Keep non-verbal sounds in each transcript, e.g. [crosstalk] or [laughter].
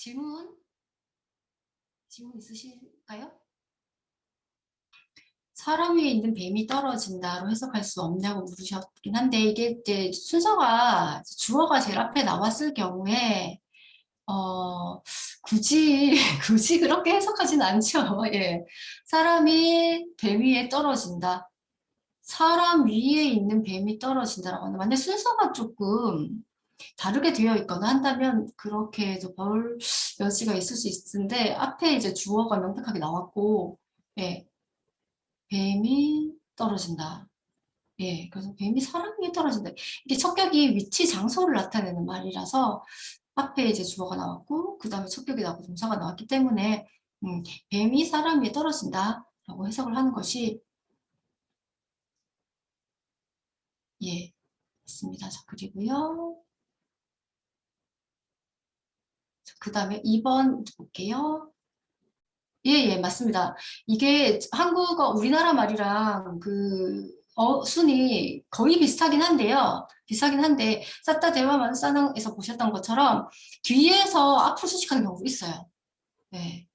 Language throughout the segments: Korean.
질문? 질문 있으실까요? 사람 위에 있는 뱀이 떨어진다로 해석할 수 없냐고 물으셨긴 한데 이게 이제 순서가 주어가 제일 앞에 나왔을 경우에 어 굳이 [laughs] 굳이 그렇게 해석하진 않죠. [laughs] 예, 사람이 뱀 위에 떨어진다. 사람 위에 있는 뱀이 떨어진다라고 하는 만약 순서가 조금 다르게 되어 있거나 한다면 그렇게 해서 볼 여지가 있을 수 있는데 앞에 이제 주어가 명백하게 나왔고 예, 뱀이 떨어진다. 예, 그래서 뱀이 사람 위에 떨어진다. 이게 척격이 위치, 장소를 나타내는 말이라서 앞에 이제 주어가 나왔고 그 다음에 척격이 나오고 동사가 나왔기 때문에 음, 뱀이 사람 위에 떨어진다 라고 해석을 하는 것이 예, 맞습니다. 자, 그리고요. 그 다음에 2번 볼게요. 예, 예, 맞습니다. 이게 한국어, 우리나라 말이랑 그, 어, 순이 거의 비슷하긴 한데요. 비슷하긴 한데, 쌌다 대화만 싸능에서 보셨던 것처럼 뒤에서 앞으로 수식하는 경우도 있어요. 네.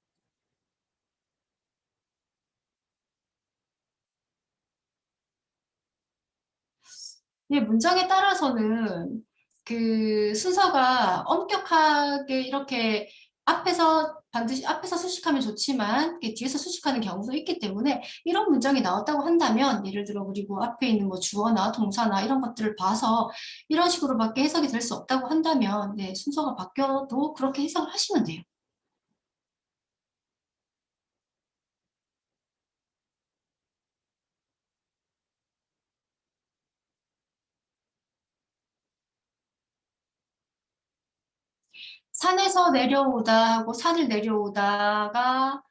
네, 문장에 따라서는 그 순서가 엄격하게 이렇게 앞에서 반드시 앞에서 수식하면 좋지만 뒤에서 수식하는 경우도 있기 때문에 이런 문장이 나왔다고 한다면 예를 들어 그리고 앞에 있는 뭐 주어나 동사나 이런 것들을 봐서 이런 식으로밖에 해석이 될 수 없다고 한다면 네, 순서가 바뀌어도 그렇게 해석을 하시면 돼요. 산에서 내려오다 하고 산을 내려오다가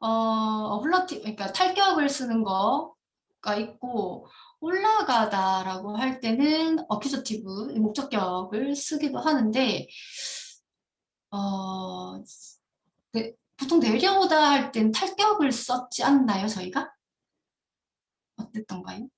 어 플러티 그러니까 탈격을 쓰는 거가 있고 올라가다라고 할 때는 어큐저티브 목적격을 쓰기도 하는데 어 네, 보통 내려오다 할 땐 탈격을 썼지 않나요 저희가? 어땠던가요?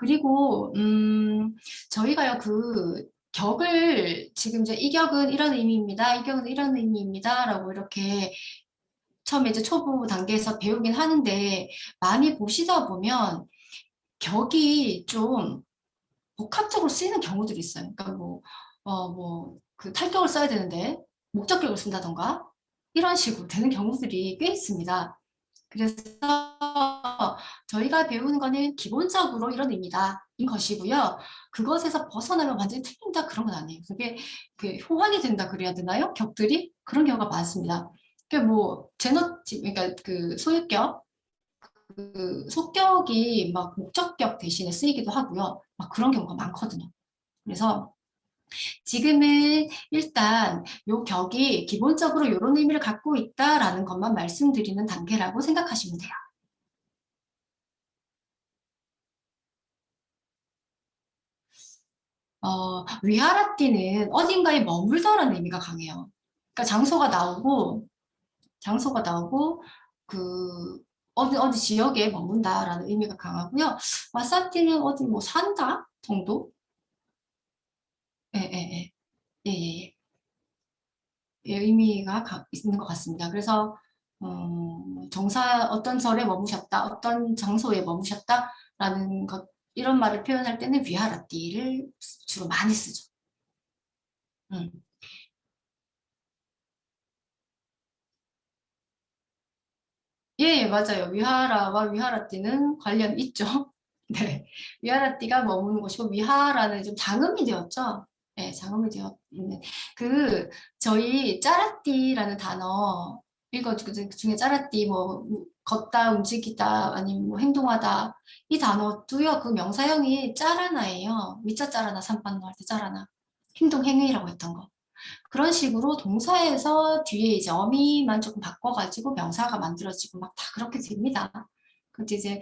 그리고 음, 저희가요 그 격을 지금 이제 이 격은 이런 의미입니다. 이 격은 이런 의미입니다라고 이렇게 처음에 이제 초보 단계에서 배우긴 하는데 많이 보시다 보면 격이 좀 복합적으로 쓰이는 경우들이 있어요. 그러니까 뭐, 어, 뭐, 그 탈격을 써야 되는데 목적격을 쓴다던가 이런 식으로 되는 경우들이 꽤 있습니다. 그래서 저희가 배우는 거는 기본적으로 이런 의미다 인 것이고요. 그것에서 벗어나면 완전히 틀린다 그런 건 아니에요. 그게 그 호환이 된다 그래야 되나요? 격들이 그런 경우가 많습니다. 그러니까 뭐 제너티 그러니까 그 소유격 그 속격이 막 목적격 대신에 쓰이기도 하고요. 막 그런 경우가 많거든요. 그래서 지금은 일단 요 격이 기본적으로 이런 의미를 갖고 있다라는 것만 말씀드리는 단계라고 생각하시면 돼요. 어, 위하라띠는 어딘가에 머물다라는 의미가 강해요. 그러니까 장소가 나오고 장소가 나오고 그 어디 어디 지역에 머문다라는 의미가 강하고요. 와사티는 어디 뭐 산다 정도? 예예예 예예 예, 의미가 가, 있는 것 같습니다. 그래서 음, 정사 어떤 절에 머무셨다, 어떤 장소에 머무셨다라는 것 이런 말을 표현할 때는 위하라띠를 주로 많이 쓰죠. 음. 예, 예, 맞아요. 위하라와 위하라띠는 관련 있죠. [laughs] 네. 위하라띠가 머무는 곳이고 위하라는 좀 장음이 되었죠. 네, 되어 있는 그 저희 짜라띠라는 단어 이거 그 중에 짜라띠 뭐 걷다 움직이다 아니면 뭐 행동하다 이 단어도요 그 명사형이 짜라나예요. 위자 짜라나 삼반노 할 때 짜라나 행동 행위라고 했던 거. 그런 식으로 동사에서 뒤에 이제 어미만 조금 바꿔가지고 명사가 만들어지고 막 다 그렇게 됩니다. 근데 이제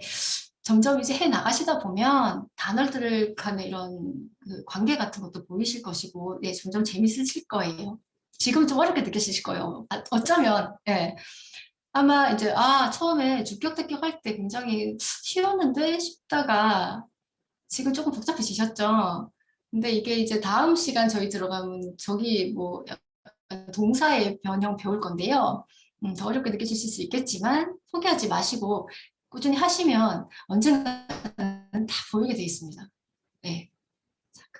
점점 이제 해 나가시다 보면 단어들 간의 이런 그 관계 같은 것도 보이실 것이고, 네, 점점 재밌으실 거예요. 지금 좀 어렵게 느끼실 거예요. 아, 어쩌면, 예. 아마 이제, 아, 처음에 주격, 대격 할 때 굉장히 쉬웠는데 싶다가, 지금 조금 복잡해지셨죠? 근데 이게 이제 다음 시간 저희 들어가면 저기 뭐 동사의 변형 배울 건데요. 음, 더 어렵게 느껴지실 수 있겠지만 포기하지 마시고 꾸준히 하시면 언젠가는 다 보이게 돼 있습니다. 네.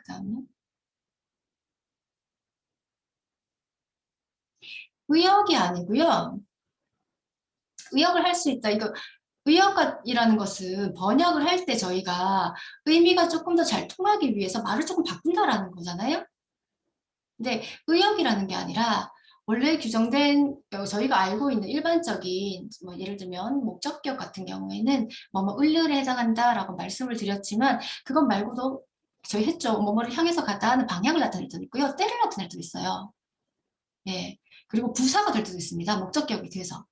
다음에 의역이 아니고요. 의역을 할 수 있다. 이거 의역이라는 것은 번역을 할 때 저희가 의미가 조금 더 잘 통하기 위해서 말을 조금 바꾼다라는 거잖아요. 근데 의역이라는 게 아니라 원래 규정된 어, 저희가 알고 있는 일반적인 뭐 예를 들면 목적격 같은 경우에는 뭐뭐 을류에 해당한다라고 말씀을 드렸지만 그것 말고도 저희 했죠. 뭐뭐를 향해서 가다 하는 방향을 나타낼 때도 있고요. 때를 나타낼 때도 있어요. 예. 그리고 부사가 될 때도 있습니다. 목적격이 돼서.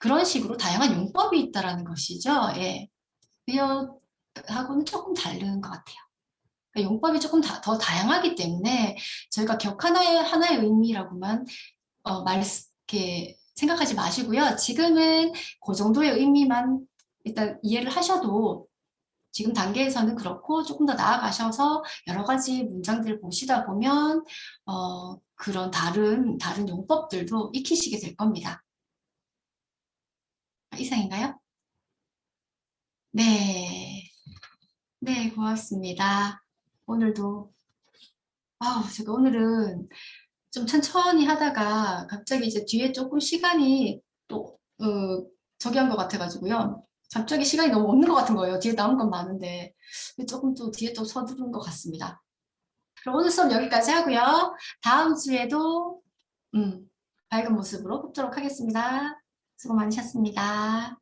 그런 식으로 다양한 용법이 있다라는 것이죠. 예. 의역하고는 조금 다른 것 같아요. 그러니까 용법이 조금 다, 더 다양하기 때문에 저희가 격 하나의 하나의 의미라고만 어, 말 이렇게 생각하지 마시고요. 지금은 그 정도의 의미만 일단 이해를 하셔도 지금 단계에서는 그렇고 조금 더 나아가셔서 여러 가지 문장들을 보시다 보면 어, 그런 다른 다른 용법들도 익히시게 될 겁니다. 이상인가요? 네. 네, 고맙습니다. 오늘도 아우, 제가 오늘은 좀 천천히 하다가 갑자기 이제 뒤에 조금 시간이 또 어, 저기 한 것 같아가지고요. 갑자기 시간이 너무 없는 것 같은 거예요. 뒤에 남은 건 많은데 조금 또 뒤에 또 서두른 것 같습니다. 그럼 오늘 수업 여기까지 하고요. 다음 주에도 음, 밝은 모습으로 뵙도록 하겠습니다. 수고 많으셨습니다.